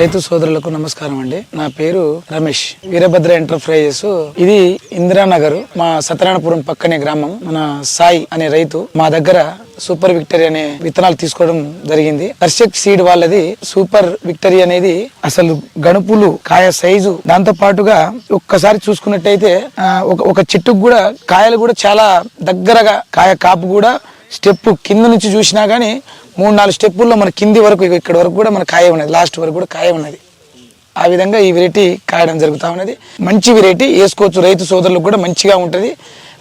రైతు సోదరులకు నమస్కారం అండి. నా పేరు రమేష్. వీరభద్ర ఎంటర్ప్రైజెస్. ఇది ఇందిరానగర్ మా సత్యనారాయణపురం పక్కనే గ్రామం. మన సాయి అనే రైతు మా దగ్గర సూపర్ విక్టరీ అనే విత్తనాలు తీసుకోవడం జరిగింది. దర్శక్ సీడ్ వాళ్ళది సూపర్ విక్టరీ అనేది అసలు గణుపులు కాయ సైజు దాంతో పాటుగా ఒక్కసారి చూసుకున్నట్టయితే ఒక ఒక చెట్టుకు కూడా కాయలు కూడా చాలా దగ్గరగా కాయ కాపు కూడా స్టెప్ కింద నుంచి చూసినా కానీ మూడు నాలుగు స్టెప్పుల్లో మన కింది వరకు ఇక్కడ వరకు కూడా మన కాయ ఉన్నది. లాస్ట్ వరకు కూడా కాయ ఉన్నది. ఆ విధంగా ఈ వెరైటీ కాయడం జరుగుతూ ఉన్నది. మంచి వెరైటీ వేసుకోవచ్చు. రైతు సోదరులకు కూడా మంచిగా ఉంటుంది.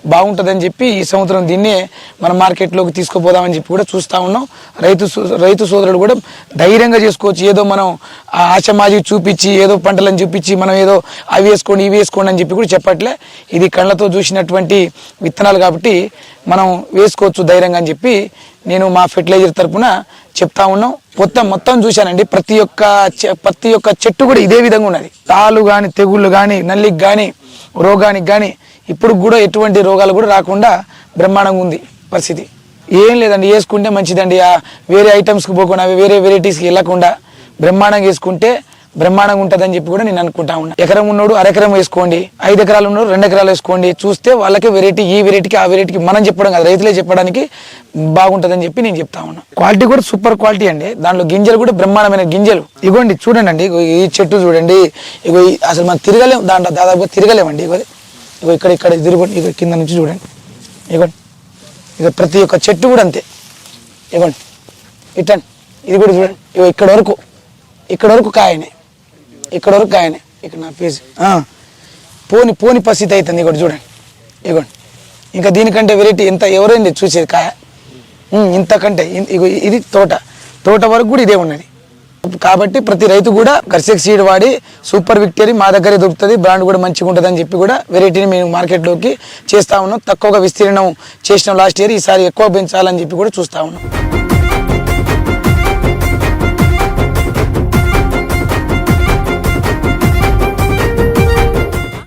బాగుంటుందని చెప్పి ఈ సంవత్సరం దీన్నే మన మార్కెట్లోకి తీసుకుపోదామని చెప్పి కూడా చూస్తూ ఉన్నాం. రైతు రైతు సోదరులు కూడా ధైర్యంగా చేసుకోవచ్చు. ఏదో మనం ఆశమాజీ చూపించి ఏదో పంటలను చూపించి మనం ఏదో అవి వేసుకోండి ఇవి వేసుకోండి అని చెప్పి కూడా చెప్పట్లే. ఇది కళ్ళతో చూసినటువంటి విత్తనాలు కాబట్టి మనం వేసుకోవచ్చు ధైర్యంగా అని చెప్పి నేను మా ఫెర్టిలైజర్ తరపున చెప్తా ఉన్నాం. మొత్తం మొత్తం చూశానండి. ప్రతి ఒక్క చె- ప్రతి ఒక్క చెట్టు కూడా ఇదే విధంగా ఉన్నది. తాళ్ళు కానీ తెగుళ్ళు కానీ నల్లికి కానీ రోగానికి కానీ ఇప్పుడు కూడా ఎటువంటి రోగాలు కూడా రాకుండా బ్రహ్మాండంగా ఉంది పరిస్థితి. ఏం లేదండి వేసుకుంటే మంచిదండి. ఆ వేరే ఐటమ్స్కి పోకుండా వేరే వెరైటీస్కి వెళ్ళకుండా బ్రహ్మాండంగా వేసుకుంటే బ్రహ్మాండంగా ఉంటుందని చెప్పి కూడా నేను అనుకుంటా ఉన్నా. ఎకరం ఉన్నోడు అరెకరం వేసుకోండి ఐదు ఎకరాలు ఉన్నోడు రెండు ఎకరాలు వేసుకోండి. చూస్తే వాళ్ళకి వెరైటీ ఈ వెరైటీకి ఆ వెరైటీకి మనం చెప్పడం కాదు రైతులే చెప్పడానికి బాగుంటుందని చెప్పి నేను చెప్తా ఉన్నా. క్వాలిటీ కూడా సూపర్ క్వాలిటీ అండి. దాంట్లో గింజలు కూడా బ్రహ్మాండమైన గింజలు. ఇగోండి చూడండి అండి ఈ చెట్టు చూడండి. ఇగో ఈ- అసలు మనం తిరగలేము దాంట్లో దాదాపుగా తిరగలేమండి ఇగో. ఇగో ఇక్కడ ఇక్కడ తిరుగుకోండి ఇగో కింద నుంచి చూడండి. ఇగోండి. ఇక ప్రతి ఒక్క చెట్టు కూడా అంతే. ఇవ్వండి ఇటన్ ఇది కూడా చూడండి. ఇగో ఇక్కడ వరకు ఇక్కడ వరకు కాయనే. ఇక్కడ వరకు కాయనే. ఇక్కడ నా పేజ్ పోని పోని పరిస్థితి అవుతుంది ఇక్కడ చూడండి. ఇగోండి. ఇంకా దీనికంటే వెరైటీ ఎంత ఎవరైంది చూసేది కాయ? ఇంతకంటే. ఇది తోట. తోట వరకు కూడా ఇదే ఉన్నది. కాబట్టి ప్రతి రైతు కూడా కర్షక్ సీడ్ వాడి సూపర్ విక్టరీ మా దగ్గరే దొరుకుతుంది. బ్రాండ్ కూడా మంచిగా ఉంటుంది అని చెప్పి కూడా వెరైటీని మేము మార్కెట్లోకి చేస్తా ఉన్నాం. తక్కువగా విస్తీర్ణం చేసినాం లాస్ట్ ఇయర్. ఈసారి ఎక్కువ పెంచాలని చెప్పి కూడా చూస్తా ఉన్నాం.